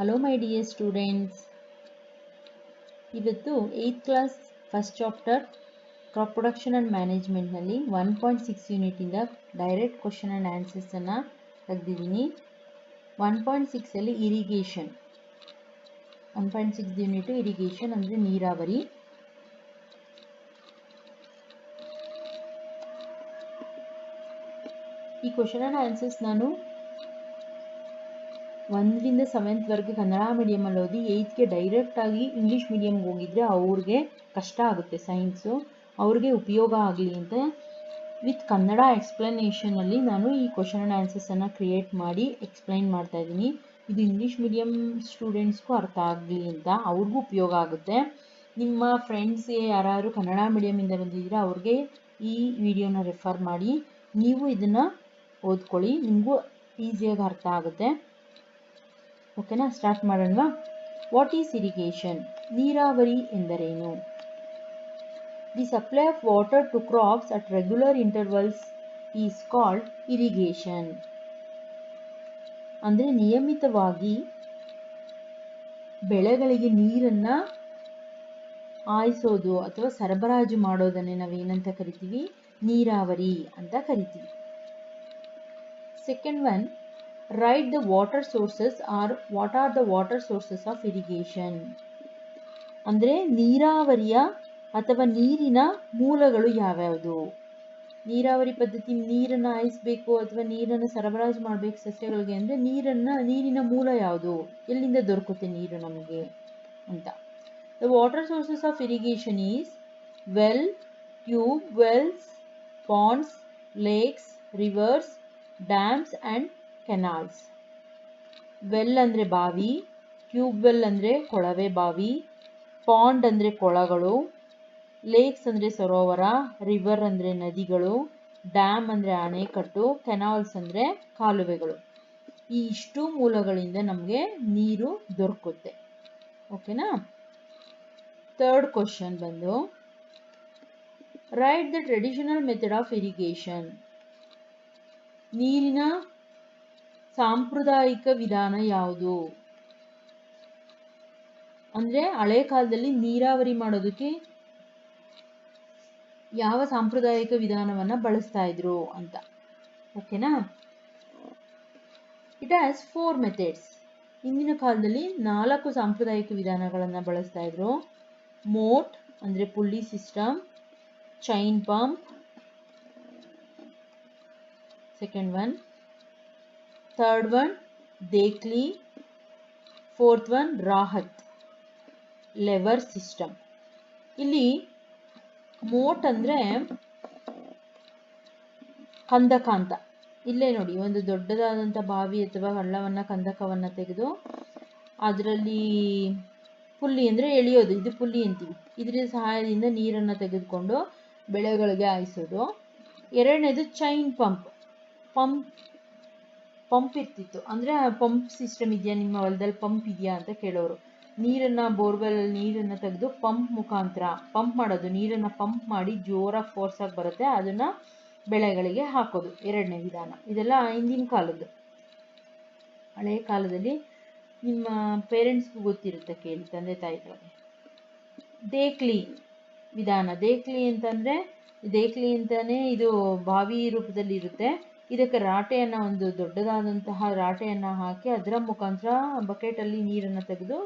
Hello my dear students ಇವತ್ತು eighth class first chapter crop production and ಮ್ಯಾನೇಜ್ಮೆಂಟ್ನಲ್ಲಿ one point six ಯೂನಿಟಿಂದ direct question and ಆನ್ಸರ್ಸನ್ನು ತೆಗೆದಿದ್ದೀನಿ. One point ಸಿಕ್ಸಲ್ಲಿ irrigation one point six unit irrigation ಅಂದರೆ ನೀರಾವರಿ. ಈ question and answers ನಾನು ಒಂದರಿಂದ ಸೆವೆಂತ್ವರೆಗೆ ಕನ್ನಡ ಮೀಡಿಯಮಲ್ಲಿ ಓದಿ ಏಯ್ತ್ಗೆ ಡೈರೆಕ್ಟಾಗಿ ಇಂಗ್ಲೀಷ್ ಮೀಡಿಯಮ್ಗೆ ಹೋಗಿದ್ರೆ ಅವ್ರಿಗೆ ಕಷ್ಟ ಆಗುತ್ತೆ ಸೈನ್ಸು ಅವ್ರಿಗೆ ಉಪಯೋಗ ಆಗಲಿ ಅಂತ ವಿತ್ ಕನ್ನಡ ಎಕ್ಸ್ಪ್ಲನೇಷನಲ್ಲಿ ನಾನು ಈ ಕ್ವಶನ್ ಆ್ಯಂಡ್ ಆನ್ಸರ್ಸನ್ನು ಕ್ರಿಯೇಟ್ ಮಾಡಿ ಎಕ್ಸ್ಪ್ಲೈನ್ ಮಾಡ್ತಾ ಇದ್ದೀನಿ. ಇದು ಇಂಗ್ಲೀಷ್ ಮೀಡಿಯಮ್ ಸ್ಟೂಡೆಂಟ್ಸ್ಗೂ ಅರ್ಥ ಆಗಲಿ ಅಂತ ಅವ್ರಿಗೂ ಉಪಯೋಗ ಆಗುತ್ತೆ. ನಿಮ್ಮ ಫ್ರೆಂಡ್ಸ್ಗೆ ಯಾರಾದರೂ ಕನ್ನಡ ಮೀಡಿಯಮಿಂದ ಬಂದಿದ್ದೀರಾ ಅವ್ರಿಗೆ ಈ ವಿಡಿಯೋನ ರೆಫರ್ ಮಾಡಿ, ನೀವು ಇದನ್ನು ಓದ್ಕೊಳ್ಳಿ, ನಿಮಗೂ ಈಸಿಯಾಗಿ ಅರ್ಥ ಆಗುತ್ತೆ. ಓಕೆನಾ? ಸ್ಟಾರ್ಟ್ ಮಾಡೋಣ ವಾಟ್ ಈಸ್ ಇರಿಗೇಷನ್ ನೀರಾವರಿ ಎಂದರೇನು? The supply of water to crops at regular intervals is called irrigation ಅಂದರೆ ನಿಯಮಿತವಾಗಿ ಬೆಳೆಗಳಿಗೆ ನೀರನ್ನು ಆಯಿಸೋದು ಅಥವಾ ಸರಬರಾಜು ಮಾಡೋದನ್ನೇ ನಾವೇನಂತ ಕರಿತೀವಿ? ನೀರಾವರಿ ಅಂತ ಕರಿತೀವಿ. Second one right the water sources are what are the water sources of irrigation ಅಂದರೆ ನೀರಾವರಿಯ ಅಥವಾ ನೀರಿನ ಮೂಲಗಳು ಯಾವ್ಯಾವುದು? ನೀರಾವರಿ ಪದ್ಧತಿ ನೀರನ್ನು ಹಾಯಿಸಬೇಕು ಅಥವಾ ನೀರನ್ನು ಸರಬರಾಜು ಮಾಡಬೇಕು ಸಸ್ಯಗಳಿಗೆ ಅಂದರೆ ನೀರನ್ನು, ನೀರಿನ ಮೂಲ ಯಾವುದು? ಎಲ್ಲಿಂದ ದೊರಕುತ್ತೆ ನೀರು ನಮಗೆ ಅಂತ. The water sources of irrigation is well tube wells ponds lakes rivers dams and canals well ಅಂದರೆ ಬಾವಿ ಟ್ಯೂಬ್ ವೆಲ್ ಅಂದರೆ ಕೊಳವೆ ಬಾವಿ ಪಾಂಡ್ ಅಂದರೆ ಕೊಳಗಳು ಲೇಕ್ಸ್ ಅಂದರೆ ಸರೋವರ ರಿವರ್ ಅಂದರೆ ನದಿಗಳು ಡ್ಯಾಮ್ ಅಂದರೆ ಅಣೆಕಟ್ಟು ಕೆನಾಲ್ಸ್ ಅಂದರೆ ಕಾಲುವೆಗಳು. ಈ ಇಷ್ಟು ಮೂಲಗಳಿಂದ ನಮಗೆ ನೀರು ದೊರಕುತ್ತೆ. ಓಕೆನಾ ಥರ್ಡ್ ಕ್ವಶನ್ ಬಂದು right the traditional method of irrigation ನೀರಿನ ಸಾಂಪ್ರದಾಯಿಕ ವಿಧಾನ ಯಾವುದು? ಅಂದ್ರೆ ಹಳೆ ಕಾಲದಲ್ಲಿ ನೀರಾವರಿ ಮಾಡೋದಕ್ಕೆ ಯಾವ ಸಾಂಪ್ರದಾಯಿಕ ವಿಧಾನವನ್ನ ಬಳಸ್ತಾ ಇದ್ರು ಅಂತ. ಓಕೆನಾ? ಇಟ್ ಹ್ಯಾಸ್ ಫೋರ್ ಮೆಥಡ್ಸ್ ಹಿಂದಿನ ಕಾಲದಲ್ಲಿ ನಾಲ್ಕು ಸಾಂಪ್ರದಾಯಿಕ ವಿಧಾನಗಳನ್ನು ಬಳಸ್ತಾ ಇದ್ರು. ಮೋಟ್ ಅಂದ್ರೆ pulley system. Chain pump second one third one dhekli fourth one rahat lever system ಇಲ್ಲಿ ಮೋಟ್ ಅಂದರೆ ಕಂದಕ ಅಂತ. ಇಲ್ಲೇ ನೋಡಿ, ಒಂದು ದೊಡ್ಡದಾದಂಥ ಬಾವಿ ಅಥವಾ ಹಳ್ಳವನ್ನು, ಕಂದಕವನ್ನು ತೆಗೆದು ಅದರಲ್ಲಿ ಪುಲ್ಲಿ ಅಂದರೆ ಎಳೆಯೋದು. ಇದು ಪುಲ್ಲಿ ಅಂತೀವಿ. ಇದರ ಸಹಾಯದಿಂದ ನೀರನ್ನು ತೆಗೆದುಕೊಂಡು ಬೆಳೆಗಳಿಗೆ ಹಾಯಿಸೋದು. ಎರಡನೇದು ಚೈನ್ ಪಂಪ್ ಪಂಪ್ ಪಂಪ್ ಇರ್ತಿತ್ತು. ಅಂದರೆ ಪಂಪ್ ಸಿಸ್ಟಮ್ ಇದೆಯಾ ನಿಮ್ಮ ಹೊಲದಲ್ಲಿ? ಪಂಪ್ ಇದೆಯಾ ಅಂತ ಕೇಳೋರು. ನೀರನ್ನು ಬೋರ್ವೆಲ್ ನೀರನ್ನು ತೆಗೆದು ಪಂಪ್ ಮುಖಾಂತರ, ಪಂಪ್ ಮಾಡೋದು. ನೀರನ್ನು ಪಂಪ್ ಮಾಡಿ ಜೋರಾಗಿ ಫೋರ್ಸಾಗಿ ಬರುತ್ತೆ. ಅದನ್ನು ಬೆಳೆಗಳಿಗೆ ಹಾಕೋದು. ಎರಡನೇ ವಿಧಾನ. ಇದೆಲ್ಲ ಹಿಂದಿನ ಕಾಲದ್ದು. ಹಳೆಯ ಕಾಲದಲ್ಲಿ ನಿಮ್ಮ ಪೇರೆಂಟ್ಸ್ಗೂ ಗೊತ್ತಿರುತ್ತೆ ಕೇಳಿ, ತಂದೆ ತಾಯಿಗಳಿಗೆ. ದೇಕ್ಲಿ ವಿಧಾನ. ದೇಕ್ಲಿ ಅಂತಂದರೆ, ದೇಕ್ಲಿ ಅಂತಲೇ ಇದು ಬಾವಿ ರೂಪದಲ್ಲಿ ಇರುತ್ತೆ ಇದಕ್ಕೆ ರಾಟೆಯನ್ನು ಒಂದು ದೊಡ್ಡದಾದಂತಹ ರಾಟೆಯನ್ನು ಹಾಕಿ ಅದರ ಮುಖಾಂತರ ಬಕೆಟಲ್ಲಿ ನೀರನ್ನು ತೆಗೆದು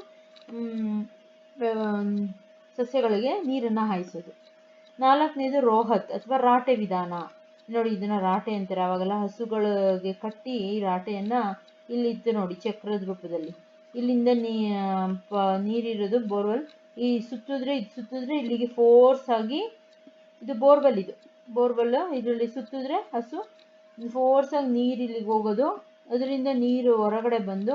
ಸಸ್ಯಗಳಿಗೆ ನೀರನ್ನು ಹಾಯಿಸೋದು. ನಾಲ್ಕನೇದು ರೋಹತ್ ಅಥವಾ ರಾಟೆ ವಿಧಾನ. ನೋಡಿ, ಇದನ್ನು ರಾಟೆ ಅಂತಾರೆ. ಅವಾಗೆಲ್ಲ ಹಸುಗಳಿಗೆ ಕಟ್ಟಿ ರಾಟೆಯನ್ನು ಇಲ್ಲಿತ್ತು ನೋಡಿ, ಚಕ್ರದ ರೂಪದಲ್ಲಿ. ಇಲ್ಲಿಂದ ನೀ ನೀರಿರೋದು ಬೋರ್ವೆಲ್. ಈ ಸುತ್ತಿದ್ರೆ, ಇದು ಸುತ್ತಿದ್ರೆ ಇಲ್ಲಿಗೆ ಫೋರ್ಸ್ ಆಗಿ, ಇದು ಬೋರ್ವೆಲ್ ಇದು. ಬೋರ್ವೆಲ್, ಇದರಲ್ಲಿ ಸುತ್ತಿದ್ರೆ ಹಸು ಫೋರ್ಸಾಗಿ ನೀರು ಇಲ್ಲಿಗೆ ಹೋಗೋದು, ಅದರಿಂದ ನೀರು ಹೊರಗಡೆ ಬಂದು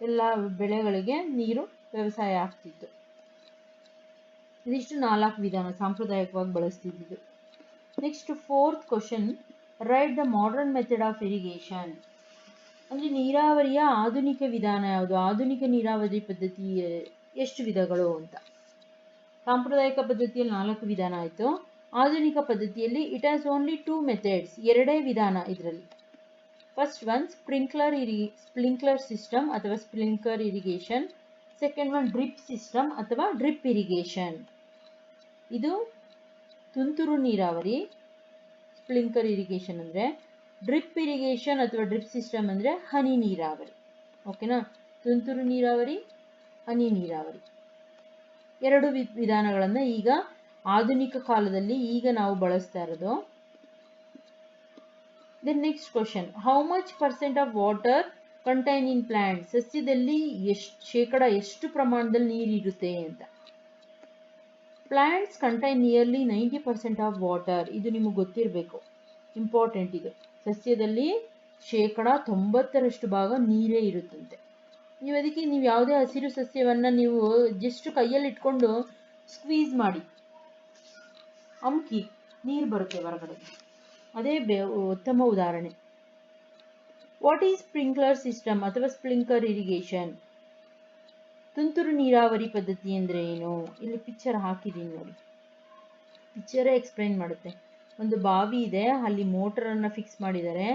ಎಲ್ಲ ಬೆಳೆಗಳಿಗೆ ನೀರು ವ್ಯವಸಾಯ ಆಗ್ತಿತ್ತು. ಇದಿಷ್ಟು ನಾಲ್ಕು ವಿಧಾನ ಸಾಂಪ್ರದಾಯಿಕವಾಗಿ ಬಳಸ್ತಿದ್ದು next fourth question right the modern method of irrigation ಅಂದರೆ ನೀರಾವರಿಯ ಆಧುನಿಕ ವಿಧಾನ ಯಾವುದು? ಆಧುನಿಕ ನೀರಾವರಿ ಪದ್ಧತಿ ಎಷ್ಟು ವಿಧಗಳು ಅಂತ. ಸಾಂಪ್ರದಾಯಿಕ ಪದ್ಧತಿಯಲ್ಲಿ ನಾಲ್ಕು ವಿಧಾನ ಆಯಿತು. ಆಧುನಿಕ ಪದ್ಧತಿಯಲ್ಲಿ it as only two methods ಎರಡೇ ವಿಧಾನ ಇದರಲ್ಲಿ. ಫಸ್ಟ್ ಒನ್ ಸ್ಪ್ರಿಂಕ್ಲರ್ ಇರಿ ಸ್ಪ್ರಿಂಕ್ಲರ್ ಸಿಸ್ಟಮ್ ಅಥವಾ sprinkler irrigation second one drip system ಅಥವಾ ಡ್ರಿಪ್ ಇರಿಗೇಷನ್ ಇದು ತುಂತುರು ನೀರಾವರಿ ಸ್ಪ್ರಿಂಕ್ಲರ್ ಇರಿಗೇಷನ್ ಅಂದರೆ ಡ್ರಿಪ್ ಇರಿಗೇಷನ್ ಅಥವಾ ಡ್ರಿಪ್ ಸಿಸ್ಟಮ್ ಅಂದರೆ ಹನಿ ನೀರಾವರಿ. ಓಕೆನಾ ತುಂತುರು ನೀರಾವರಿ, ಹನಿ ನೀರಾವರಿ. ಎರಡು ವಿಧಾನಗಳನ್ನು ಈಗ ಆಧುನಿಕ ಕಾಲದಲ್ಲಿ ಈಗ ನಾವು ಬಳಸ್ತಾ ಇರೋದು. Then next question how much percent of water contain in plant ಸಸ್ಯದಲ್ಲಿ ಎಷ್ಟು, ಶೇಕಡ ಎಷ್ಟು ಪ್ರಮಾಣದಲ್ಲಿ ನೀರಿರುತ್ತೆ ಅಂತ. Plants contain nearly ninety percent of water ಇದು ನಿಮಗೆ ಗೊತ್ತಿರಬೇಕು. ಇಂಪಾರ್ಟೆಂಟ್ ಇದು. ಸಸ್ಯದಲ್ಲಿ ಶೇಕಡ ತೊಂಬತ್ತರಷ್ಟು ಭಾಗ ನೀರೇ ಇರುತ್ತಂತೆ. ನೀವು ಅದಕ್ಕೆ, ನೀವು ಯಾವುದೇ ಹಸಿರು ಸಸ್ಯವನ್ನು ನೀವು ಜಸ್ಟ್ ಕೈಯಲ್ಲಿ ಇಟ್ಕೊಂಡು ಸ್ಕ್ವೀಸ್ ಮಾಡಿ. ಅಮ್ಕಿ, ನೀರು ಬರುತ್ತೆ ಹೊರಗಡೆ. ಅದೇ ಉತ್ತಮ ಉದಾಹರಣೆ. ವಾಟ್ ಈಸ್ ಸ್ಪ್ರಿಂಕ್ಲರ್ ಸಿಸ್ಟಮ್ ಅಥವಾ ಸ್ಪ್ರಿಂಕ್ಲರ್ ಇರಿಗೇಷನ್ ತುಂತುರು ನೀರಾವರಿ ಪದ್ಧತಿ ಅಂದರೆ ಏನು? ಇಲ್ಲಿ ಪಿಕ್ಚರ್ ಹಾಕಿದ್ದೀನಿ ನೋಡಿ. ಪಿಕ್ಚರೇ ಎಕ್ಸ್ಪ್ಲೈನ್ ಮಾಡುತ್ತೆ. ಒಂದು ಬಾವಿ ಇದೆ, ಅಲ್ಲಿ ಮೋಟರನ್ನು ಫಿಕ್ಸ್ ಮಾಡಿದ್ದಾರೆ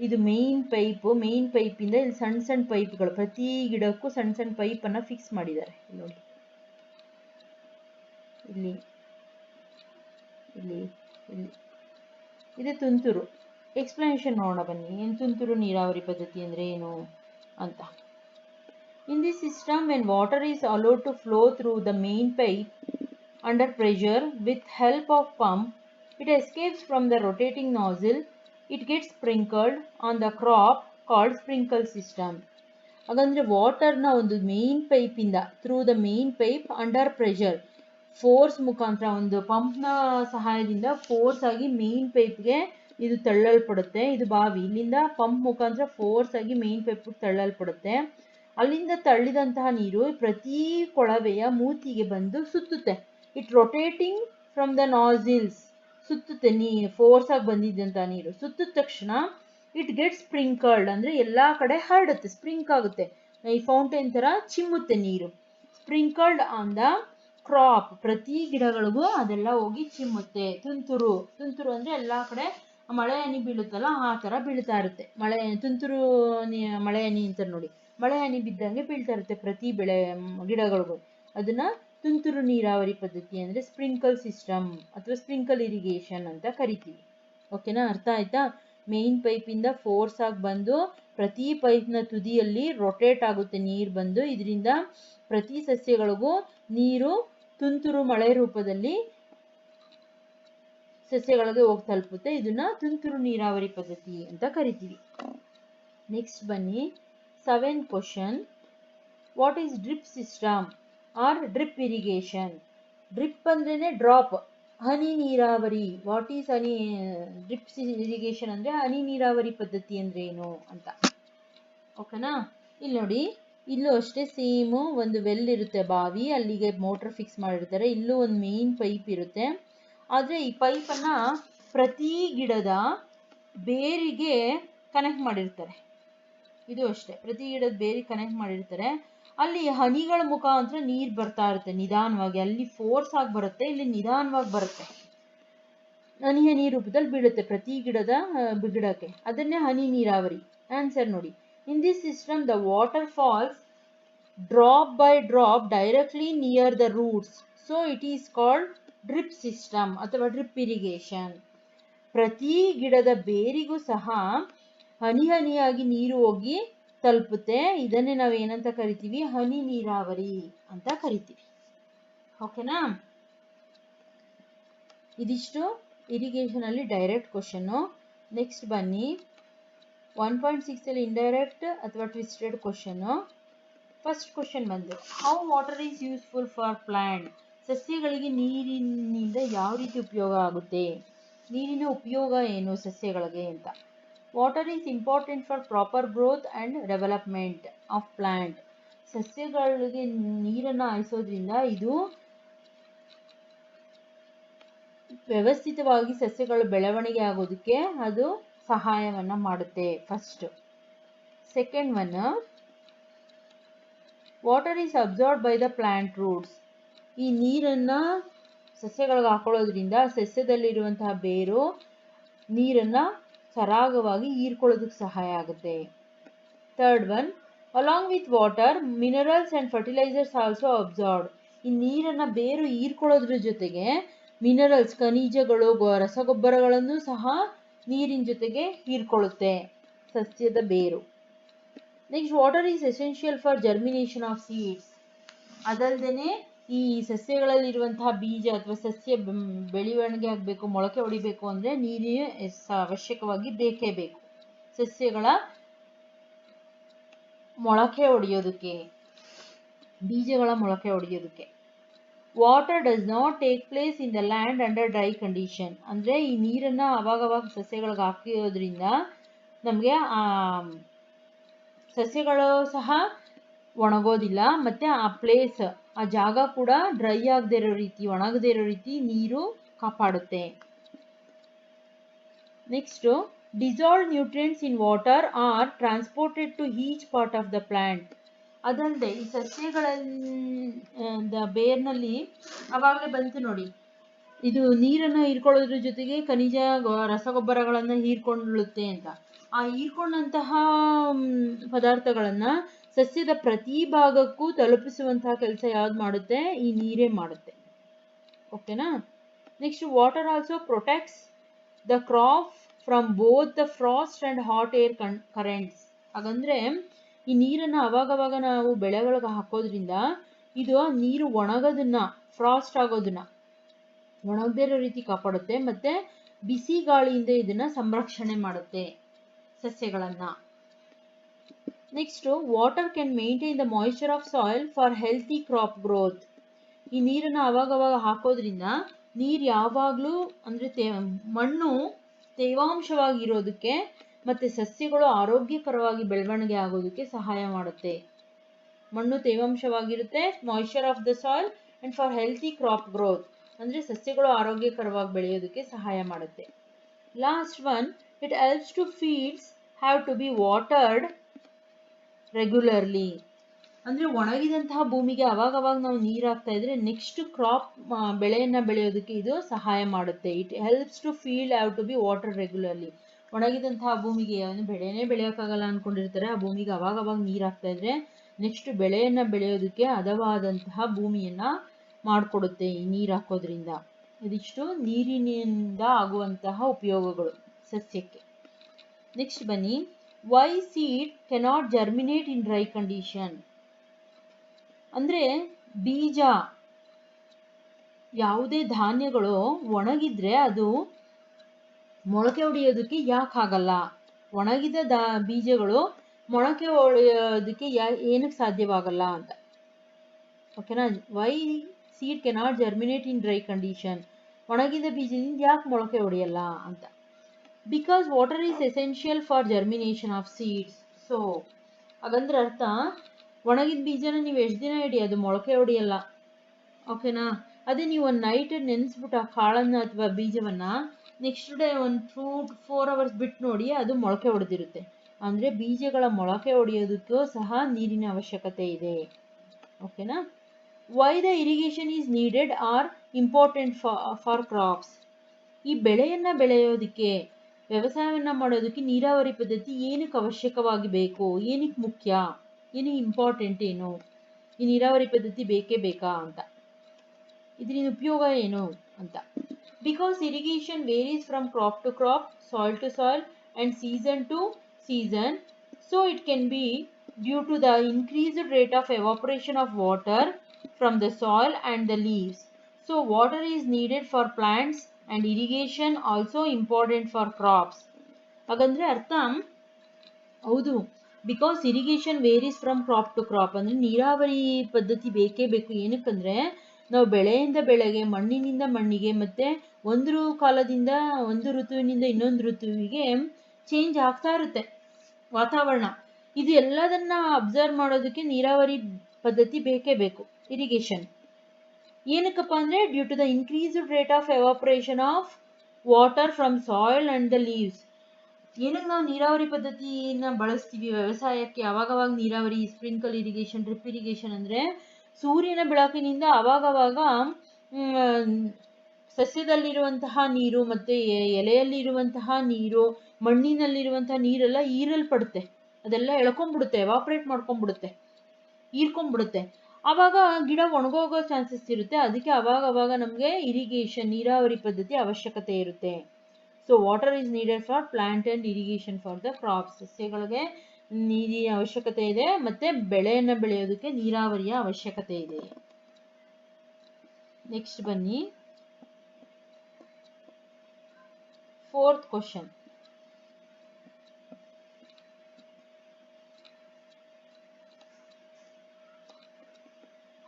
ಇದು ಮೇನ್ ಪೈಪು ಮೇನ್ ಪೈಪಿಂದ ಇಲ್ಲಿ ಸಣ್ಣ ಸಣ್ಣ ಪೈಪ್ಗಳು ಪ್ರತಿ ಗಿಡಕ್ಕೂ ಸಣ್ಣ ಸಣ್ಣ ಪೈಪನ್ನು ಫಿಕ್ಸ್ ಮಾಡಿದ್ದಾರೆ ನೋಡಿ. ಇಲ್ಲಿ ಇಲ್ಲಿ ಇಲ್ಲಿ. ಇದೆ ತುಂತುರು. ಎಕ್ಸ್ಪ್ಲನೇಷನ್ ನೋಡೋಣ ಬನ್ನಿ. ಏನು ತುಂತುರು ನೀರಾವರಿ ಪದ್ಧತಿ ಅಂದರೆ ಏನು ಅಂತ. In this system when water is allowed to flow through the main pipe under pressure with help of pump it escapes from the rotating nozzle. It gets sprinkled on the crop called sprinkle system ಹಾಗಂದ್ರೆ ವಾಟರ್ನ ಒಂದು main ಪೈಪಿಂದ through the main pipe under pressure force ಮುಖಾಂತರ ಒಂದು ಪಂಪ್ನ ಸಹಾಯದಿಂದ force ಆಗಿ main ಪೈಪ್ಗೆ ಇದು ತಳ್ಳಲ್ಪಡುತ್ತೆ. ಇದು ಬಾವಿ. ಇಲ್ಲಿಂದ ಪಂಪ್ ಮುಖಾಂತರ ಫೋರ್ಸ್ ಆಗಿ ಮೇನ್ ಪೈಪ್ ತಳ್ಳಲ್ಪಡುತ್ತೆ. ಅಲ್ಲಿಂದ ತಳ್ಳಿದಂತಹ ನೀರು ಪ್ರತಿ ಕೊಳವೆಯ ಮೂತಿಗೆ ಬಂದು ಸುತ್ತುತ್ತೆ. It rotating from the nozzles ಸುತ್ತುತ್ತೆ ನೀ ಫೋರ್ಸ್ ಆಗಿ ಬಂದಿದ್ದಂತಹ ನೀರು. ಸುತ್ತಿದ ತಕ್ಷಣ ಇಟ್ ಗೆಟ್ ಸ್ಪ್ರಿಂಕಲ್ಡ್ ಅಂದ್ರೆ ಎಲ್ಲ ಕಡೆ ಹರಡುತ್ತೆ ಸ್ಪ್ರಿಂಕ್ ಆಗುತ್ತೆ. ಈ ಫೌಂಟೇನ್ ತರ ಚಿಮ್ಮುತ್ತೆ ನೀರು. ಸ್ಪ್ರಿಂಕಲ್ಡ್ ಆನ್ ದ ಕ್ರಾಪ್ ಪ್ರತಿ ಗಿಡಗಳಿಗೂ ಅದೆಲ್ಲ ಹೋಗಿ ಚಿಮ್ಮುತ್ತೆ. ತುಂತುರು ತುಂತುರು ಅಂದ್ರೆ ಎಲ್ಲಾ ಕಡೆ ಮಳೆ ಹನಿ ಬೀಳುತ್ತಲ್ಲ, ಆ ತರ ಬೀಳ್ತಾ ಇರುತ್ತೆ. ಮಳೆ ತುಂತುರು ಮಳೆ ಹನಿ ಅಂತ ನೋಡಿ. ಮಳೆ ಹನಿ ಬಿದ್ದಂಗೆ ಬೀಳ್ತಾ ಇರುತ್ತೆ ಪ್ರತಿ ಬೆಳೆ ಗಿಡಗಳಿಗೂ. ಅದನ್ನ ತುಂತುರು ನೀರಾವರಿ ಪದ್ಧತಿ ಅಂದ್ರೆ ಸ್ಪ್ರಿಂಕಲ್ ಸಿಸ್ಟಮ್ ಅಥವಾ ಸ್ಪ್ರಿಂಕಲ್ ಇರಿಗೇಷನ್ ಅಂತ ಕರಿತೀವಿ. ಓಕೆನಾ ಅರ್ಥ ಆಯ್ತಾ? ಮೇನ್ ಪೈಪಿಂದ ಫೋರ್ಸ್ ಆಗಿ ಬಂದು ಪ್ರತಿ ಪೈಪ್ನ ತುದಿಯಲ್ಲಿ ರೊಟೇಟ್ ಆಗುತ್ತೆ ನೀರು ಬಂದು. ಇದರಿಂದ ಪ್ರತಿ ಸಸ್ಯಗಳಿಗೂ ನೀರು ತುಂತುರು ಮಳೆ ರೂಪದಲ್ಲಿ ಸಸ್ಯಗಳಿಗೆ ಹೋಗಿ ತಲುಪುತ್ತೆ. ಇದನ್ನ ತುಂತುರು ನೀರಾವರಿ ಪದ್ಧತಿ ಅಂತ ಕರಿತೀವಿ. ನೆಕ್ಸ್ಟ್ ಬನ್ನಿ. Seven question what is drip system or drip irrigation drip ಅಂದ್ರೇನೆ ಡ್ರಾಪ್ ಹನಿ ನೀರಾವರಿ. ವಾಟ್ ಈಸ್ ಹನಿ ಡ್ರಿಪ್ ಇರಿಗೇಷನ್ ಅಂದ್ರೆ ಹನಿ ನೀರಾವರಿ ಪದ್ಧತಿ ಅಂದ್ರೆ ಏನು ಅಂತ. ಓಕೆನಾ ಇಲ್ಲಿ ನೋಡಿ. ಇಲ್ಲೂ ಅಷ್ಟೇ ಸೇಮು ಒಂದು ವೆಲ್ ಇರುತ್ತೆ ಬಾವಿ, ಅಲ್ಲಿಗೆ ಮೋಟ್ರ್ ಫಿಕ್ಸ್ ಮಾಡಿರ್ತಾರೆ. ಇಲ್ಲೂ ಒಂದು ಮೇನ್ ಪೈಪ್ ಇರುತ್ತೆ. ಆದರೆ ಈ ಪೈಪನ್ನು ಪ್ರತಿ ಗಿಡದ ಬೇರಿಗೆ ಕನೆಕ್ಟ್ ಮಾಡಿರ್ತಾರೆ. ಇದು ಅಷ್ಟೇ. ಪ್ರತಿ ಗಿಡದ ಬೇರಿಗೆ ಕನೆಕ್ಟ್ ಮಾಡಿರ್ತಾರೆ. ಅಲ್ಲಿ ಹನಿಗಳ ಮುಖಾಂತರ ನೀರು ಬರ್ತಾ ಇರುತ್ತೆ ನಿಧಾನವಾಗಿ. ಅಲ್ಲಿ ಫೋರ್ಸ್ ಆಗಿ ಬರುತ್ತೆ, ಇಲ್ಲಿ ನಿಧಾನವಾಗಿ ಬರುತ್ತೆ. ಹನಿ ಹನಿ ರೂಪದಲ್ಲಿ ಬೀಳುತ್ತೆ ಪ್ರತಿ ಗಿಡದ ಗಿಡಕ್ಕೆ. ಅದನ್ನೇ ಹನಿ ನೀರಾವರಿ. ಆನ್ಸರ್ ನೋಡಿ. In this system the water falls drop by drop directly near the roots so it is called drip system ಅಥವಾ ಡ್ರಿಪ್ ಇರಿಗೇಷನ್ ಪ್ರತಿ ಗಿಡದ ಬೇರಿಗೂ ಸಹ ಹನಿ ಹನಿಯಾಗಿ ನೀರು ಹೋಗಿ ತಲುಪುತ್ತೆ. ಇದನ್ನೇ ನಾವು ಏನಂತ ಕರಿತೀವಿ? ಹನಿ ನೀರಾವರಿ ಅಂತ ಕರಿತೀವಿ. ಓಕೆನಾ? ಇದಿಷ್ಟು. ಇರಿಗೇಷನ್ ಅಲ್ಲಿ ಡೈರೆಕ್ಟ್ ಕ್ವಶನ್ನು ನೆಕ್ಸ್ಟ್ ಬನ್ನಿ. ಒನ್ ಪಾಯಿಂಟ್ ಸಿಕ್ಸ್ ಅಲ್ಲಿ ಇಂಡೈರೆಕ್ಟ್ ಅಥವಾ ಟ್ವಿಸ್ಟೆಡ್ ಕ್ವಶನ್ ಫಸ್ಟ್ ಕ್ವಶನ್ ಬಂದು how water is useful for plant ಸಸ್ಯಗಳಿಗೆ ನೀರಿನಿಂದ ಯಾವ ರೀತಿ ಉಪಯೋಗ ಆಗುತ್ತೆ? ನೀರಿನ ಉಪಯೋಗ ಏನು ಸಸ್ಯಗಳಿಗೆ ಅಂತ. Water is important for proper growth and development of plant ಸಸ್ಯಗಳಿಗೆ ನೀರನ್ನು ಹಾಯಿಸೋದ್ರಿಂದ ಇದು ವ್ಯವಸ್ಥಿತವಾಗಿ ಸಸ್ಯಗಳು ಬೆಳವಣಿಗೆ ಆಗೋದಕ್ಕೆ ಅದು ಸಹಾಯವನ್ನು ಮಾಡುತ್ತೆ first second one water is absorb by the plant roots ಈ ನೀರನ್ನು ಸಸ್ಯಗಳಿಗೆ ಹಾಕೊಳ್ಳೋದ್ರಿಂದ ಸಸ್ಯದಲ್ಲಿರುವಂತಹ ಬೇರು ನೀರನ್ನು ಸರಾಗವಾಗಿ ಹೀರ್ಕೊಳ್ಳೋದಕ್ಕೆ ಸಹಾಯ ಆಗುತ್ತೆ. Third one along with water minerals and fertilisers also absorb ಈ ನೀರನ್ನು ಬೇರು ಹೀರ್ಕೊಳ್ಳೋದ್ರ ಜೊತೆಗೆ ಮಿನರಲ್ಸ್ ಖನಿಜಗಳು ರಸಗೊಬ್ಬರಗಳನ್ನು ಸಹ ನೀರಿನ ಜೊತೆಗೆ ಹೀರ್ಕೊಳ್ಳುತ್ತೆ. ಸಸ್ಯದ ಬೇರು. Next water is essential for germination of seeds ಅದಲ್ಲದೆ ಈ ಸಸ್ಯಗಳಲ್ಲಿರುವಂತಹ ಬೀಜ ಅಥವಾ ಸಸ್ಯ ಬೆಳವಣಿಗೆ ಆಗಬೇಕು, ಮೊಳಕೆ ಹೊಡಿಬೇಕು ಅಂದರೆ ನೀರಿನ ಅವಶ್ಯಕವಾಗಿ ಬೇಕೇ ಬೇಕು. ಸಸ್ಯಗಳ ಮೊಳಕೆ ಹೊಡೆಯೋದಕ್ಕೆ, ಬೀಜಗಳ ಮೊಳಕೆ ಹೊಡೆಯೋದಕ್ಕೆ. Water does not take place in the land under dry condition ಅಂದರೆ ಈ ನೀರನ್ನು ಅವಾಗವಾಗ ಸಸ್ಯಗಳಿಗೆ ಹಾಕಿರೋದ್ರಿಂದ ನಮಗೆ ಸಸ್ಯಗಳು ಸಹ ಒಣಗೋದಿಲ್ಲ. ಮತ್ತು ಆ ಪ್ಲೇಸ್ ಆ ಜಾಗ ಕೂಡ ಡ್ರೈ ಆಗದೇ ಇರೋ ರೀತಿ, ಒಣಗದೇ ಇರೋ ರೀತಿ ನೀರು ಕಾಪಾಡುತ್ತೆ. Next dissolve nutrients in water are transported to each part of the plant ಅದಲ್ಲದೆ ಈ ಸಸ್ಯಗಳ ಬೇರ್ನಲ್ಲಿ ಅವಾಗಲೇ ಬಂತು ನೋಡಿ. ಇದು ನೀರನ್ನು ಹೀರ್ಕೊಳ್ಳೋದ್ರ ಜೊತೆಗೆ ಖನಿಜ ರಸಗೊಬ್ಬರಗಳನ್ನು ಹೀರ್ಕೊಳ್ಳುತ್ತೆ ಅಂತ. ಆ ಹೀರ್ಕೊಂಡಂತಹ ಪದಾರ್ಥಗಳನ್ನು ಸಸ್ಯದ ಪ್ರತಿ ಭಾಗಕ್ಕೂ ತಲುಪಿಸುವಂತಹ ಕೆಲಸ ಯಾವ್ದು ಮಾಡುತ್ತೆ? ಈ ನೀರೇ ಮಾಡುತ್ತೆ. ಓಕೆನಾ? Next water also protects the crop from both the frost and hot air currents. ಹಾಗಂದ್ರೆ ಈ ನೀರನ್ನು ಅವಾಗವಾಗ ನಾವು ಬೆಳೆಗಳಿಗೆ ಹಾಕೋದ್ರಿಂದ ಇದು ನೀರು ಒಣಗೋದನ್ನ ಫ್ರಾಸ್ಟ್ ಆಗೋದನ್ನ ಒಣಗದೇ ರೀತಿ ಕಾಪಾಡುತ್ತೆ ಮತ್ತೆ ಬಿಸಿ ಗಾಳಿಯಿಂದ ಇದನ್ನ ಸಂರಕ್ಷಣೆ ಮಾಡುತ್ತೆ ಸಸ್ಯಗಳನ್ನ. Next water can maintain the moisture of soil for healthy crop growth ಈ ನೀರನ್ನ ಅವಾಗವಾಗ ಹಾಕೋದ್ರಿಂದ ನೀರ್ ಯಾವಾಗಲೂ ಅಂದ್ರೆ ಮಣ್ಣು ತೇವಾಂಶವಾಗಿರೋದಕ್ಕೆ ಮತ್ತು ಸಸ್ಯಗಳು ಆರೋಗ್ಯಕರವಾಗಿ ಬೆಳವಣಿಗೆ ಆಗೋದಕ್ಕೆ ಸಹಾಯ ಮಾಡುತ್ತೆ. ಮಣ್ಣು ತೇವಾಂಶವಾಗಿರುತ್ತೆ moisture of the soil and for healthy crop growth ಅಂದರೆ ಸಸ್ಯಗಳು ಆರೋಗ್ಯಕರವಾಗಿ ಬೆಳೆಯೋದಕ್ಕೆ ಸಹಾಯ ಮಾಡುತ್ತೆ. Last one it helps to feeds have to be watered regularly ಅಂದರೆ ಒಣಗಿದಂತಹ ಭೂಮಿಗೆ ಅವಾಗ ಅವಾಗ ನಾವು ನೀರು ಹಾಕ್ತಾ ಇದ್ರೆ ನೆಕ್ಸ್ಟ್ ಕ್ರಾಪ್ ಬೆಳೆಯನ್ನು ಬೆಳೆಯೋದಕ್ಕೆ ಇದು ಸಹಾಯ ಮಾಡುತ್ತೆ. It helps to field have to be water regularly ಒಣಗಿದಂತಹ ಭೂಮಿಗೆ ಏನು ಬೆಳೆನೇ ಬೆಳೆಯೋಕ್ಕಾಗಲ್ಲ ಅಂದ್ಕೊಂಡಿರ್ತಾರೆ ಆ ಭೂಮಿಗೆ ಅವಾಗ ಅವಾಗ ನೀರು ಹಾಕ್ತಾ ಇದ್ರೆ ನೆಕ್ಸ್ಟ್ ಬೆಳೆಯನ್ನ ಬೆಳೆಯೋದಕ್ಕೆ ಹದವಾದಂತಹ ಭೂಮಿಯನ್ನ ಮಾಡಿಕೊಡುತ್ತೆ ಈ ನೀರು ಹಾಕೋದ್ರಿಂದ. ಇದಿಷ್ಟು ನೀರಿನಿಂದ ಆಗುವಂತಹ ಉಪಯೋಗಗಳು ಸಸ್ಯಕ್ಕೆ. ನೆಕ್ಸ್ಟ್ ಬನ್ನಿ. Why seed cannot germinate in dry condition ಅಂದ್ರೆ ಬೀಜ ಯಾವುದೇ ಧಾನ್ಯಗಳು ಒಣಗಿದ್ರೆ ಅದು ಮೊಳಕೆ ಹೊಡೆಯೋದಕ್ಕೆ ಯಾಕೆ ಆಗಲ್ಲ? ಒಣಗಿದ ದಾ, ಬೀಜಗಳು ಮೊಳಕೆ ಹೊಡೆಯೋದಕ್ಕೆ ಯಾ, ಏನಕ್ಕೆ ಸಾಧ್ಯವಾಗಲ್ಲ ಅಂತ. ಓಕೆನಾ why seed cannot germinate in dry condition ಒಣಗಿದ ಬೀಜದಿಂದ ಯಾಕೆ ಮೊಳಕೆ ಹೊಡೆಯಲ್ಲ ಅಂತ. Because water is essential for germination of seeds so ಹಾಗಂದ್ರೆ ಅರ್ಥ, ಒಣಗಿದ ಬೀಜನ ನೀವು ಎಷ್ಟು ದಿನ ಇಡಿ, ಅದು ಮೊಳಕೆ ಹೊಡೆಯಲ್ಲ ಓಕೆನಾ ಅದೇ ನೀವು ಒಂದು ನೈಟ್ ನೆನೆಸ್ಬಿಟ್ಟು ಆ ಕಾಳನ್ನು ಅಥವಾ ಬೀಜವನ್ನು ನೆಕ್ಸ್ಟ್ ಡೇ ಒಂದು ಟೂ ಫೋರ್ ಅವರ್ಸ್ ಬಿಟ್ಟು ನೋಡಿ ಅದು ಮೊಳಕೆ ಹೊಡೆದಿರುತ್ತೆ ಅಂದರೆ ಬೀಜಗಳ ಮೊಳಕೆ ಹೊಡೆಯೋದಕ್ಕೂ ಸಹ ನೀರಿನ ಅವಶ್ಯಕತೆ ಇದೆ. ಓಕೆನಾ why the irrigation is needed or important for crops ಈ ಬೆಳೆಯನ್ನು ಬೆಳೆಯೋದಕ್ಕೆ, ವ್ಯವಸಾಯವನ್ನು ಮಾಡೋದಕ್ಕೆ ನೀರಾವರಿ ಪದ್ಧತಿ ಏನಕ್ಕೆ ಅವಶ್ಯಕವಾಗಿ ಬೇಕು? ಏನಕ್ಕೆ ಮುಖ್ಯ? ಏನು ಇಂಪಾರ್ಟೆಂಟ್ ಏನು? ಈ ನೀರಾವರಿ ಪದ್ಧತಿ ಬೇಕೇ ಬೇಕಾ ಅಂತ. ಇದರಿಂದ ಉಪಯೋಗ ಏನು ಅಂತ. because irrigation varies from crop to crop soil to soil and season to season so it can be due to the increased rate of evaporation of water from the soil and the leaves so water is needed for plants and irrigation also important for crops ಹಾಗಂದ್ರೆ ಅರ್ಥ ಹೌದು because irrigation varies from crop to crop ಅಂದರೆ ನೀರಾವರಿ ಪದ್ಧತಿ ಬೇಕೇ ಬೇಕು ಏನಕ್ಕಂದ್ರೆ ನಾವು ಬೆಳೆಯಿಂದ ಬೆಳೆಗೆ, ಮಣ್ಣಿನಿಂದ ಮಣ್ಣಿಗೆ, ಮತ್ತೆ ಒಂದು ಕಾಲದಿಂದ ಒಂದು ಋತುವಿನಿಂದ ಇನ್ನೊಂದು ಋತುವಿಗೆ ಚೇಂಜ್ ಆಗ್ತಾ ಇರುತ್ತೆ ವಾತಾವರಣ. ಇದು ಎಲ್ಲದನ್ನ ಅಬ್ಸರ್ವ್ ಮಾಡೋದಕ್ಕೆ ನೀರಾವರಿ ಪದ್ಧತಿ ಬೇಕೇ ಬೇಕು ಇರಿಗೇಷನ್ ಏನಕ್ಕಪ್ಪ ಅಂದ್ರೆ due to the increased rate of evaporation of water from soil and the leaves ಏನಕ್ಕೆ ನಾವು ನೀರಾವರಿ ಪದ್ಧತಿಯನ್ನ ಬಳಸ್ತೀವಿ? ವ್ಯವಸಾಯಕ್ಕೆ ಅವಾಗವಾಗ ನೀರಾವರಿ ಸ್ಪ್ರಿಂಕಲ್ ಇರಿಗೇಷನ್ ಡ್ರಿಪ್ ಇರಿಗೇಷನ್ ಅಂದರೆ ಸೂರ್ಯನ ಬೆಳಕಿನಿಂದ ಅವಾಗವಾಗ ಸಸ್ಯದಲ್ಲಿರುವಂತಹ ನೀರು ಮತ್ತೆ ಎಲೆಯಲ್ಲಿರುವಂತಹ ನೀರು, ಮಣ್ಣಿನಲ್ಲಿರುವಂತಹ ನೀರೆಲ್ಲ ಹೀರಲ್ಪಡುತ್ತೆ. ಅದೆಲ್ಲ ಎಳ್ಕೊಂಡ್ಬಿಡುತ್ತೆ ಎವಾಪ್ರೇಟ್ ಮಾಡ್ಕೊಂಡ್ಬಿಡುತ್ತೆ, ಹೀರ್ಕೊಂಡ್ಬಿಡುತ್ತೆ. ಅವಾಗ ಗಿಡ ಒಣಗೋಗೋ ಚಾನ್ಸಸ್ ಇರುತ್ತೆ. ಅದಕ್ಕೆ ಅವಾಗ ಅವಾಗ ನಮಗೆ ಇರಿಗೇಷನ್ ನೀರಾವರಿ ಪದ್ಧತಿ ಅವಶ್ಯಕತೆ ಇರುತ್ತೆ. So water is needed for plant and irrigation for the crops ಸಸ್ಯಗಳಿಗೆ ನೀರಿನ ಅವಶ್ಯಕತೆ ಇದೆ ಮತ್ತೆ ಬೆಳೆಯನ್ನು ಬೆಳೆಯೋದಕ್ಕೆ ನೀರಾವರಿಯ ಅವಶ್ಯಕತೆ ಇದೆ. ನೆಕ್ಸ್ಟ್ ಬನ್ನಿ. Fourth question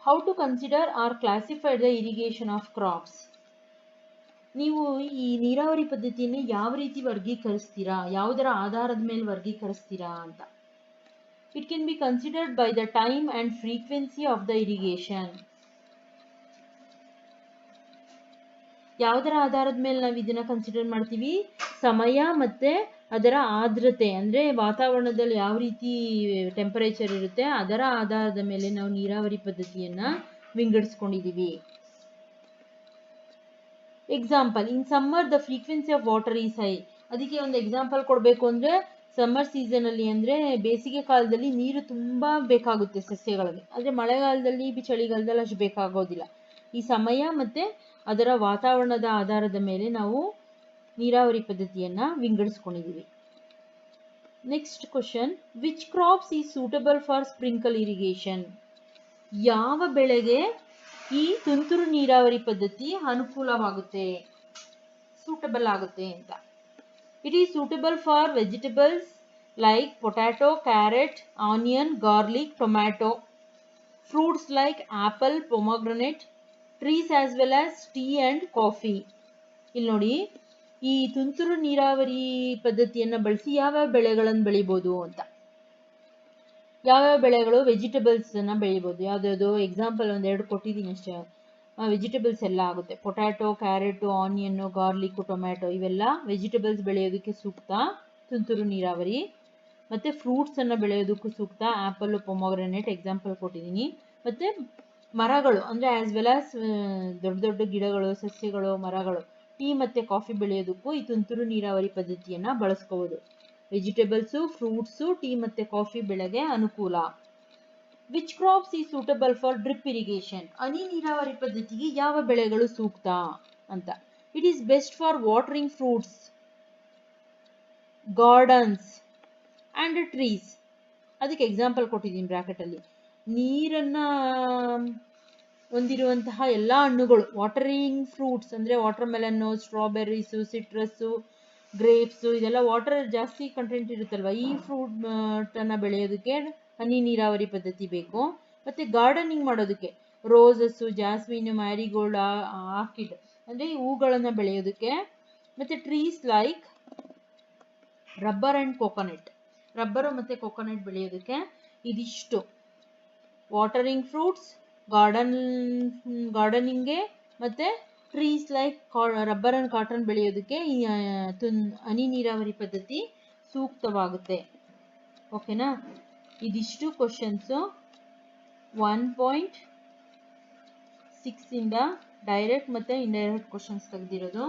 how to consider are classified the irrigation of crops ನೀವು ಈ ನೀರಾವರಿ ಪದ್ಧತಿಯನ್ನು ಯಾವ ರೀತಿ ವರ್ಗೀಕರಿಸ್ತೀರಾ? ಯಾವುದರ ಆಧಾರದ ಮೇಲೆ ವರ್ಗೀಕರಿಸ್ತೀರಾ ಅಂತ. It can be considered by the time and frequency of the irrigation. ಯಾವುದರ ಆಧಾರದ ಮೇಲೆ ನಾವು ಇದನ್ನ ಕನ್ಸಿಡರ್ ಮಾಡ್ತೀವಿ? ಸಮಯ ಮತ್ತೆ ಅದರ ಆದ್ರತೆ ಅಂದ್ರೆ ವಾತಾವರಣದಲ್ಲಿ ಯಾವ ರೀತಿ ಟೆಂಪರೇಚರ್ ಇರುತ್ತೆ, ಅದರ ಆಧಾರದ ಮೇಲೆ ನಾವು ನೀರಾವರಿ ಪದ್ಧತಿಯನ್ನ ವಿಂಗಡಿಸ್ಕೊಂಡಿದೀವಿ. Example in summer the frequency of water is high ಅದಕ್ಕೆ ಒಂದು ಎಕ್ಸಾಂಪಲ್ ಕೊಡಬೇಕು ಅಂದರೆ ಸಮ್ಮರ್ ಸೀಸನಲ್ಲಿ ಅಂದ್ರೆ ಬೇಸಿಗೆ ಕಾಲದಲ್ಲಿ ನೀರು ತುಂಬಾ ಬೇಕಾಗುತ್ತೆ ಸಸ್ಯಗಳಿಗೆ. ಆದರೆ ಮಳೆಗಾಲದಲ್ಲಿ ಚಳಿಗಾಲದಲ್ಲಿ ಅಷ್ಟು ಬೇಕಾಗೋದಿಲ್ಲ. ಈ ಸಮಯ ಮತ್ತೆ ಅದರ ವಾತಾವರಣದ ಆಧಾರದ ಮೇಲೆ ನಾವು ನೀರಾವರಿ ಪದ್ಧತಿಯನ್ನ ವಿಂಗಡಿಸ್ಕೊಂಡಿದ್ದೀವಿ. Next question which crops is suitable for sprinkle irrigation ಯಾವ ಬೆಳೆಗೆ ಈ ತುಂತುರು ನೀರಾವರಿ ಪದ್ಧತಿ ಅನುಕೂಲವಾಗುತ್ತೆ ಸೂಟಬಲ್ ಆಗುತ್ತೆ ಅಂತ. It is suitable for vegetables like potato, carrot onion garlic, tomato, fruits like apple, pomegranate, trees as well as tea and coffee ಇಲ್ಲಿ ನೋಡಿ ಈ ತುಂತುರು ನೀರಾವರಿ ಪದ್ಧತಿಯನ್ನು ಬಳಸಿ ಯಾವ್ಯಾವ ಬೆಳೆಗಳನ್ನು ಬೆಳಿಬೋದು ಅಂತ. ಯಾವ್ಯಾವ ಬೆಳೆಗಳು ವೆಜಿಟೇಬಲ್ಸನ್ನು ಬೆಳಿಬೋದು? ಯಾವುದ್ಯಾವುದು? ಎಕ್ಸಾಂಪಲ್ ಒಂದೆರಡು ಕೊಟ್ಟಿದ್ದೀನಿ ಅಷ್ಟೇ. ವೆಜಿಟೇಬಲ್ಸ್ ಎಲ್ಲ ಆಗುತ್ತೆ. Potato carrot onion garlic tomato ಇವೆಲ್ಲ ವೆಜಿಟೇಬಲ್ಸ್ ಬೆಳೆಯೋದಕ್ಕೆ ಸೂಕ್ತ. ತುಂತುರು ನೀರಾವರಿ. ಮತ್ತು ಫ್ರೂಟ್ಸನ್ನು ಬೆಳೆಯೋದಕ್ಕೂ ಸೂಕ್ತ. ಆ್ಯಪಲ್ಲು ಪೊಮೊಗ್ರನೇಟ್ ಎಕ್ಸಾಂಪಲ್ ಕೊಟ್ಟಿದ್ದೀನಿ. ಮತ್ತು ಮರಗಳು, ಅಂದರೆ ಆ್ಯಸ್ ವೆಲ್ ಆಸ್ ದೊಡ್ಡ ದೊಡ್ಡ ಗಿಡಗಳು, ಸಸ್ಯಗಳು, ಮರಗಳು, ಟೀ ಮತ್ತು ಕಾಫಿ ಬೆಳೆಯೋದಕ್ಕೂ ಈ ತುಂತುರು ನೀರಾವರಿ ಪದ್ಧತಿಯನ್ನು ಬಳಸ್ಕೋಬೋದು. ವೆಜಿಟೇಬಲ್ಸು ಫ್ರೂಟ್ಸು ಟೀ ಮತ್ತು ಕಾಫಿ ಬೆಳೆಗೆ ಅನುಕೂಲ. ವಿಚ್ ಕ್ರಾಪ್ಸ್ ಈ ಸೂಟಬಲ್ ಫಾರ್ ಡ್ರಿಪ್ ಇರಿಗೇಷನ್ ಹನಿ ನೀರಾವರಿ ಪದ್ಧತಿಗೆ ಯಾವ ಬೆಳೆಗಳು ಸೂಕ್ತ ಅಂತ. It is best for watering fruits gardens and trees ಅದಕ್ಕೆ ಎಕ್ಸಾಂಪಲ್ ಕೊಟ್ಟಿದ್ದೀನಿ ಬ್ರ್ಯಾಕೆಟಲ್ಲಿ ನೀರನ್ನು ಹೊಂದಿರುವಂತಹ ಎಲ್ಲ ಹಣ್ಣುಗಳು ವಾಟರಿಂಗ್ ಫ್ರೂಟ್ಸ್ ಅಂದರೆ watermelon strawberries citrus grapes ಇದೆಲ್ಲ ವಾಟರ್ ಜಾಸ್ತಿ ಕಂಟೆಂಟ್ ಇರುತ್ತಲ್ವ? ಈ ಫ್ರೂಟನ್ನು ಬೆಳೆಯೋದಕ್ಕೆ ಹನಿ ನೀರಾವರಿ ಪದ್ಧತಿ ಬೇಕು. ಮತ್ತು ಗಾರ್ಡನಿಂಗ್ ಮಾಡೋದಕ್ಕೆ ರೋಸಸ್ಸು ಜಾಸ್ಮಿನ್ ಮ್ಯಾರಿಗೋಲ್ಡ್ ಆರ್ಕಿಡ್ ಅಂದರೆ ಈ ಹೂಗಳನ್ನು ಬೆಳೆಯೋದಕ್ಕೆ. ಮತ್ತು trees like rubber and coconut rubber ಮತ್ತು ಕೋಕೋನಟ್ ಬೆಳೆಯೋದಕ್ಕೆ ಇದಿಷ್ಟು. ವಾಟರಿಂಗ್ ಫ್ರೂಟ್ಸ್ ಗಾರ್ಡನ್ ಗಾರ್ಡನಿಂಗ್ಗೆ ಮತ್ತು trees like rubber and cotton ಬೆಳೆಯೋದಕ್ಕೆ ಹನಿ ನೀರಾವರಿ ಪದ್ಧತಿ ಸೂಕ್ತವಾಗುತ್ತೆ. ಓಕೆನಾ ಇದಿಷ್ಟು ಕ್ವಶನ್ಸು ಒನ್ ಪಾಯಿಂಟ್ ಸಿಕ್ಸಿಂದ ಡೈರೆಕ್ಟ್ ಮತ್ತು ಇಂಡೈರೆಕ್ಟ್ ಕ್ವಶನ್ಸ್ ತೆಗೆದಿರೋದು.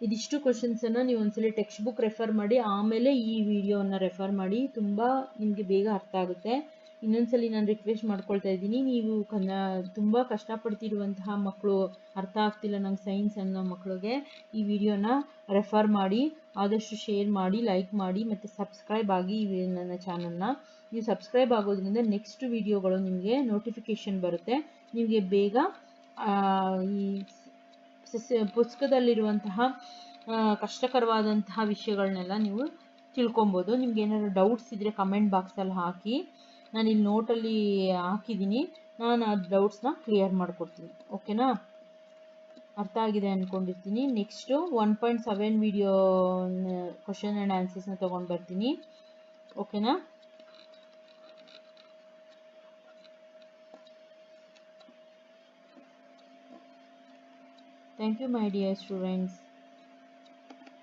ಇದಿಷ್ಟು ಕ್ವಶನ್ಸನ್ನು ನೀವು ಒಂದ್ಸಲಿ ಟೆಕ್ಸ್ಟ್ ಬುಕ್ ರೆಫರ್ ಮಾಡಿ, ಆಮೇಲೆ ಈ ವಿಡಿಯೋವನ್ನು ರೆಫರ್ ಮಾಡಿ, ತುಂಬ ನಿಮಗೆ ಬೇಗ ಅರ್ಥ ಆಗುತ್ತೆ. ಇನ್ನೊಂದ್ಸಲಿ ನಾನು ರಿಕ್ವೆಸ್ಟ್ ಮಾಡ್ಕೊಳ್ತಾ ಇದ್ದೀನಿ, ನೀವು ಕನ್ನ, ತುಂಬ ಕಷ್ಟಪಡ್ತಿರುವಂತಹ ಮಕ್ಕಳು ಅರ್ಥ ಆಗ್ತಿಲ್ಲ ನಂಗೆ ಸೈನ್ಸ್ ಅನ್ನೋ ಮಕ್ಕಳಿಗೆ ಈ ವಿಡಿಯೋನ ರೆಫರ್ ಮಾಡಿ. ಆದಷ್ಟು ಶೇರ್ ಮಾಡಿ ಲೈಕ್ ಮಾಡಿ ಮತ್ತು ಸಬ್ಸ್ಕ್ರೈಬ್ ಆಗಿ ನನ್ನ ಚಾನಲ್ನ ನೀವು ಸಬ್ಸ್ಕ್ರೈಬ್ ಆಗೋದ್ರಿಂದ ನೆಕ್ಸ್ಟ್ ವಿಡಿಯೋಗಳು ನಿಮಗೆ ನೋಟಿಫಿಕೇಷನ್ ಬರುತ್ತೆ. ನಿಮಗೆ ಬೇಗ ಈ ಸಸ್ಯ ಪುಸ್ತಕದಲ್ಲಿರುವಂತಹ ಕಷ್ಟಕರವಾದಂತಹ ವಿಷಯಗಳನ್ನೆಲ್ಲ ನೀವು ತಿಳ್ಕೊಬೋದು. ನಿಮ್ಗೆ ಏನಾದ್ರು ಡೌಟ್ಸ್ ಇದ್ದರೆ ಕಮೆಂಟ್ ಬಾಕ್ಸಲ್ಲಿ ಹಾಕಿ. ನಾನು ಇಲ್ಲಿ ನೋಟಲ್ಲಿ ಹಾಕಿದ್ದೀನಿ. ನಾನು ಆ ಡೌಟ್ಸ್ನ ಕ್ಲಿಯರ್ ಮಾಡಿಕೊಡ್ತೀನಿ. ಓಕೆನಾ ಅರ್ಥ ಆಗಿದೆ ಅಂದ್ಕೊಂಡಿರ್ತೀನಿ next one point seven video question and ಆನ್ಸರ್ಸ್ನ ತೊಗೊಂಡು ಬರ್ತೀನಿ. ಓಕೆನಾ thank you my dear students